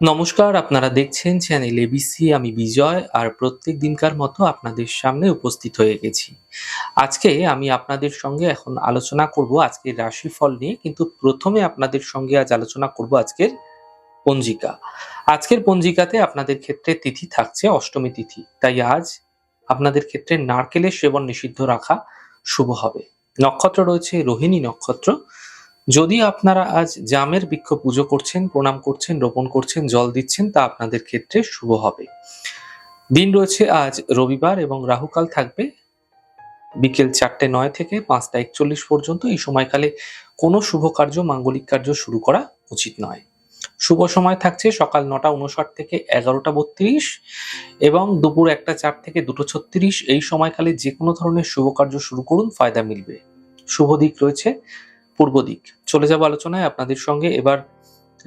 নমস্কার, আপনারা দেখছেন চ্যানেল এবিসি আমি বিজয়, আর প্রত্যেক দিনকার মতো আপনাদের সামনে উপস্থিত হয়ে গেছি। আজকে আমি আপনাদের সঙ্গে এখন আলোচনা করব আজকের রাশিফল নিয়ে, কিন্তু প্রথমে আপনাদের সঙ্গে আজ আলোচনা করব আজকের পঞ্জিকা। আজকের পঞ্জিকাতে আপনাদের ক্ষেত্রে তিথি থাকছে অষ্টমী তিথি, তাই আজ আপনাদের ক্ষেত্রে নারকেলের সেবন নিষিদ্ধ রাখা শুভ হবে। নক্ষত্র রয়েছে, রোহিণী নক্ষত্র যদি আপনারা আজ জামের বৃক্ষ পুজো করছেন, প্রণাম করছেন, রোপণ করছেন, জল দিচ্ছেন, তা আপনাদের ক্ষেত্রে শুভ হবে। দিন রয়েছে আজ রবিবার এবং রাহুকাল থাকবে বিকেল চারটে নয় থেকে পাঁচটা একচল্লিশ পর্যন্ত। এই সময়কালে কোনো শুভ কার্য, মাঙ্গলিক কার্য শুরু করা উচিত নয়। শুভ সময় থাকছে সকাল নটা উনষাট থেকে এগারোটা বত্রিশ এবং দুপুর একটা চার থেকে দুটো ছত্রিশ। এই সময়কালে যে কোনো ধরনের শুভ কার্য শুরু করুন, ফায়দা মিলবে। শুভ দিক রয়েছে পূর্ব দিক। চলে যাব আলোচনায় আপনাদের সঙ্গে এবার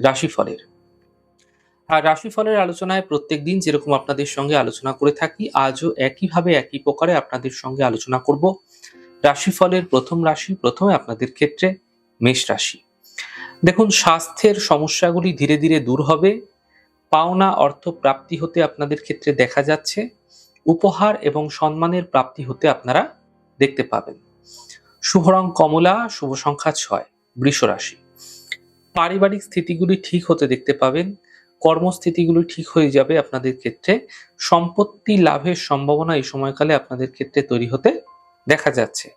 রাশিফলের। আর রাশিফলের আলোচনায় প্রত্যেক দিন যেরকম আপনাদের সঙ্গে আলোচনা করে থাকি, আজও একইভাবে একই প্রকারে আপনাদের সঙ্গে আলোচনা করব। রাশিফলের প্রথম রাশি, প্রথমে আপনাদের ক্ষেত্রে মেষ রাশি। দেখুন, স্বাস্থ্যের সমস্যাগুলি ধীরে ধীরে দূর হবে। পাওনা অর্থ প্রাপ্তি হতে আপনাদের ক্ষেত্রে দেখা যাচ্ছে। উপহার এবং সম্মানের প্রাপ্তি হতে আপনারা দেখতে পাবেন। শুভ রং কমলা, শুভ সংখ্যা ছয় বৃষ রাশি পারিবারিক স্থিতিগুলি ঠিক হতে দেখতে পাবেন। কর্মস্থিতিগুলি ঠিক হয়ে যাবে আপনাদের ক্ষেত্রে। সম্পত্তি লাভের সম্ভাবনা এই সময়কালে আপনাদের ক্ষেত্রে তৈরি হতে দেখা যাচ্ছে।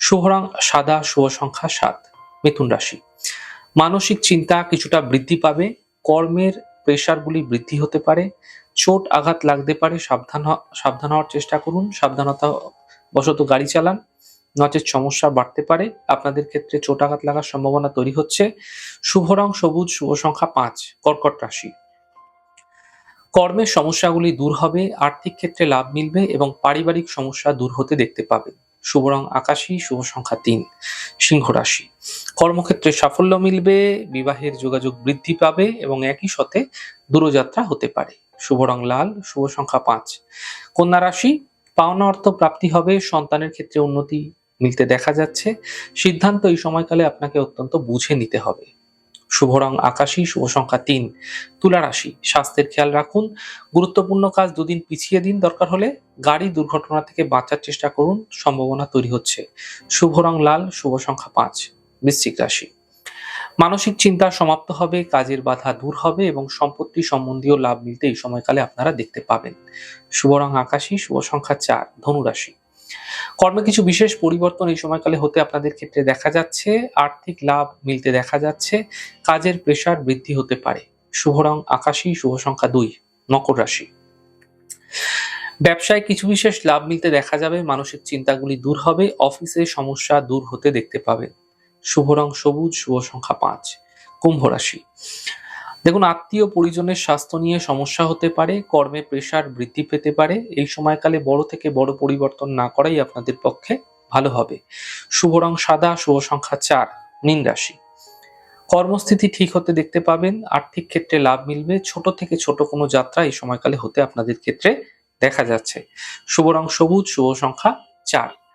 শুভ সাদা, শুভ সংখ্যা সাত, মিথুন রাশি। মানসিক চিন্তা কিছুটা বৃদ্ধি পাবে। কর্মের প্রেশারগুলি বৃদ্ধি হতে পারে। চোট আঘাত লাগতে পারে। সাবধান সাবধান হওয়ার চেষ্টা করুন। সাবধানতা বশত গাড়ি চালান। নচেত সমস্যা বাড়তে পারে। আপনাদের ক্ষেত্রে চোট আঘাত লাগার সম্ভাবনা তৈরি হচ্ছে। শুভ রং সবুজ, শুভ সংখ্যা পাঁচ, কর্কট রাশি। কর্মের সমস্যাগুলি দূর হবে, আর্থিক ক্ষেত্রে লাভ মিলবে এবং পারিবারিক সমস্যা দূর হতে দেখতে পাবেন। শুভ রং আকাশী, শুভ সংখ্যা তিন, সিংহ রাশি। কর্মক্ষেত্রে সাফল্য মিলবে, বিবাহের যোগাযোগ বৃদ্ধি পাবে এবং একই সাথে দূরযাত্রা হতে পারে। শুভ রং লাল, শুভ সংখ্যা পাঁচ। কন্যা রাশি, পাওনা অর্থ প্রাপ্তি হবে, সন্তানের ক্ষেত্রে উন্নতি মিলতে দেখা যাচ্ছে, সিদ্ধান্ত এই সময়কালে আপনাকে অত্যন্ত বুঝে নিতে হবে। শুভ রং আকাশী, শুভ সংখ্যা তিন। তুলা রাশি, স্বাস্থ্যের খেয়াল রাখুন। গুরুত্বপূর্ণ কাজ দুদিন পিছিয়ে দিন, দরকার হলে গাড়ি দুর্ঘটনা থেকে বাঁচার চেষ্টা করুন, সম্ভাবনা তৈরি হচ্ছে। শুভ রং লাল, শুভ সংখ্যা পাঁচ। বৃশ্চিক রাশি। মানসিক চিন্তা সমাপ্ত হবে, কাজের বাধা দূর হবে এবং সম্পত্তি সম্বন্ধীয় লাভ মিলতে এই সময়কালে আপনারা দেখতে পাবেন। শুভ রং আকাশী, শুভ সংখ্যা চার ধনুরাশি কর্মে কিছু বিশেষ পরিবর্তন এই সময়কালে হতে আপনাদের ক্ষেত্রে দেখা যাচ্ছে। আর্থিক লাভ মিলতে দেখা যাচ্ছে। কাজের প্রেশার বৃদ্ধি হতে পারে। শুভ রং আকাশী, শুভ সংখ্যা দুই, মকর রাশি। ব্যবসায় কিছু বিশেষ লাভ মিলতে দেখা যাবে। মানসিক চিন্তাগুলি দূর হবে। অফিসে সমস্যা দূর হতে দেখতে পাবেন। শুভ রং সবুজ, শুভ সংখ্যা পাঁচ, কুম্ভ রাশি। দেখুন, আত্মীয় পরিজনের স্বাস্থ্য নিয়ে সমস্যা হতে পারে, কর্মে প্রেশার বৃদ্ধি পেতে পারে। এই সময়কালে বড় থেকে বড় পরিবর্তন না করাই আপনাদের পক্ষে ভালো হবে। শুভ রং সাদা, শুভ সংখ্যা চার, মীন রাশি। কর্মস্থিতি ঠিক হতে দেখতে পাবেন, আর্থিক ক্ষেত্রে লাভ মিলবে, ছোট থেকে ছোট কোনো যাত্রা এই সময়কালে হতে আপনাদের ক্ষেত্রে দেখা যাচ্ছে। শুভ রং সবুজ, শুভ সংখ্যা চার।